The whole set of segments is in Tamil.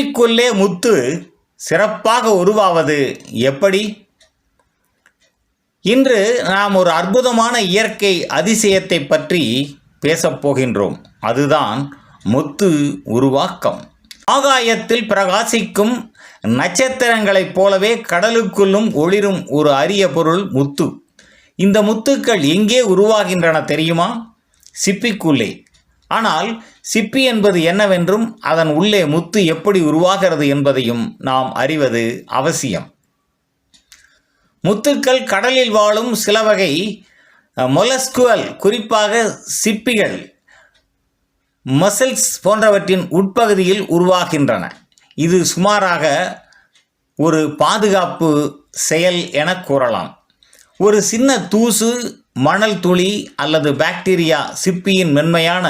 இன்பத்தேனுண்டு முத்து சிறப்பாக உருவாவது எப்படி? இன்று நாம் ஒரு அற்புதமான இயற்கை அதிசயத்தை பற்றி பேசப்போகின்றோம் அதுதான் முத்து உருவாக்கம். ஆகாயத்தில் பிரகாசிக்கும் நட்சத்திரங்களைப் போலவே கடலுக்குள்ளும் ஒளிரும் ஒரு அரிய பொருள் முத்து. இந்த முத்துக்கள் எங்கே உருவாகின்றன தெரியுமா? சிப்பிக்குள்ளே. ஆனால் சிப்பி என்பது என்னவென்றும் அதன் உள்ளே முத்து எப்படி உருவாகிறது என்பதையும் நாம் அறிவது அவசியம். முத்துக்கள் கடலில் வாழும் சில வகை மொலஸ்குவல் குறிப்பாக சிப்பிகள் மசில்ஸ் போன்றவற்றின் உட்பகுதியில் உருவாகின்றன. இது சுமாராக ஒரு பாதுகாப்பு செயல் என கூறலாம். ஒரு சின்ன தூசு மணல் துளி அல்லது பாக்டீரியா சிப்பியின் மென்மையான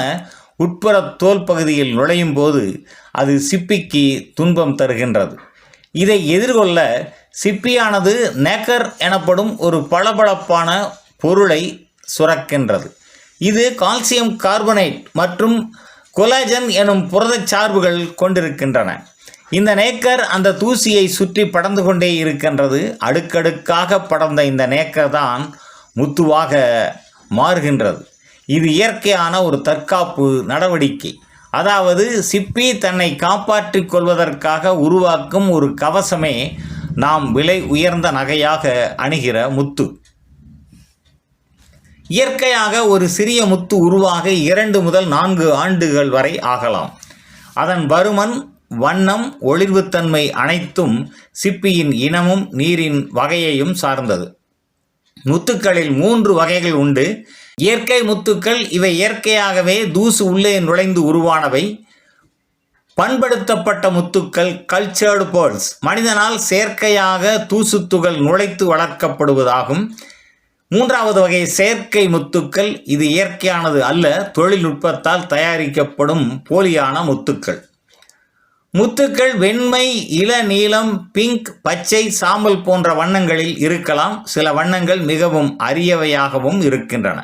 உட்புற தோல் பகுதியில் நுழையும் போது அது சிப்பிக்கு துன்பம் தருகின்றது. இதை எதிர்கொள்ள சிப்பியானது நேக்கர் எனப்படும் ஒரு பளபளப்பான பொருளை சுரக்கின்றது. இது கால்சியம் கார்பனேட் மற்றும் கொலாஜன் எனும் புரதச் சார்புகள் கொண்டிருக்கின்றன. இந்த நேக்கர் அந்த தூசியை சுற்றி படர்ந்து கொண்டே இருக்கின்றது. அடுக்கடுக்காக படர்ந்த இந்த நேக்கர் தான் முத்துவாக மாறுகின்றது. இது இயற்கையான ஒரு தற்காப்பு நடவடிக்கை. அதாவது சிப்பி தன்னை காப்பாற்றிக் கொள்வதற்காக உருவாக்கும் ஒரு கவசமே நாம் விலை உயர்ந்த நகையாக அணுகிற முத்து. இயற்கையாக ஒரு சிறிய முத்து உருவாக இரண்டு முதல் நான்கு ஆண்டுகள் வரை ஆகலாம். அதன் பருமன் வண்ணம் ஒளிர்வுத்தன்மை அனைத்தும் சிப்பியின் இனமும் நீரின் வகையையும் சார்ந்தது. முத்துக்களில் மூன்று வகைகள் உண்டு. இயற்கை முத்துக்கள் இவை இயற்கையாகவே தூசு உள்ளே நுழைந்து உருவானவை. பண்படுத்தப்பட்ட முத்துக்கள் கல்ச்சர்டு பேர்ல்ஸ் மனிதனால் செயற்கையாக தூசுத்துகள் நுழைத்து வளர்க்கப்படுவதாகும். மூன்றாவது வகை செயற்கை முத்துக்கள் இது இயற்கையானது அல்ல தொழில்நுட்பத்தால் தயாரிக்கப்படும் போலியான முத்துக்கள். முத்துக்கள் வெண்மை இளநீலம் பிங்க் பச்சை சாம்பல் போன்ற வண்ணங்களில் இருக்கலாம். சில வண்ணங்கள் மிகவும் அரியவையாகவும் இருக்கின்றன.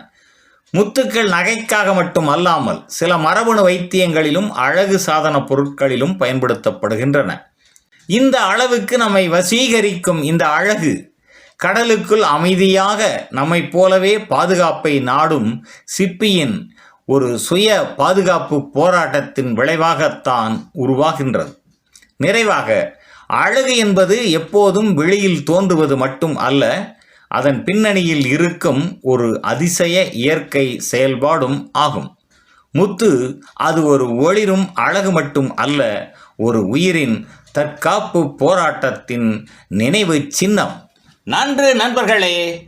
முத்துக்கள் நகைக்காக மட்டும் அல்லாமல் சில மரபணு வைத்தியங்களிலும் அழகு சாதன பொருட்களிலும் பயன்படுத்தப்படுகின்றன. இந்த அளவுக்கு நம்மை வசீகரிக்கும் இந்த அழகு கடலுக்குள் அமைதியாக நம்மைப் போலவே பாதுகாப்பை நாடும் சிப்பியின் ஒரு சுய பாதுகாப்பு போராட்டத்தின் விளைவாகத்தான் உருவாகின்றது. நிறைவாக அழகு என்பது எப்போதும் வெளியில் தோன்றுவது மட்டும் அல்ல அதன் பின்னணியில் இருக்கும் ஒரு அதிசய இயற்கை செயல்பாடும் ஆகும். முத்து அது ஒரு ஒளிரும் அழகு மட்டும் அல்ல ஒரு உயிரின் தற்காப்பு போராட்டத்தின் நினைவு சின்னம். நன்று நண்பர்களே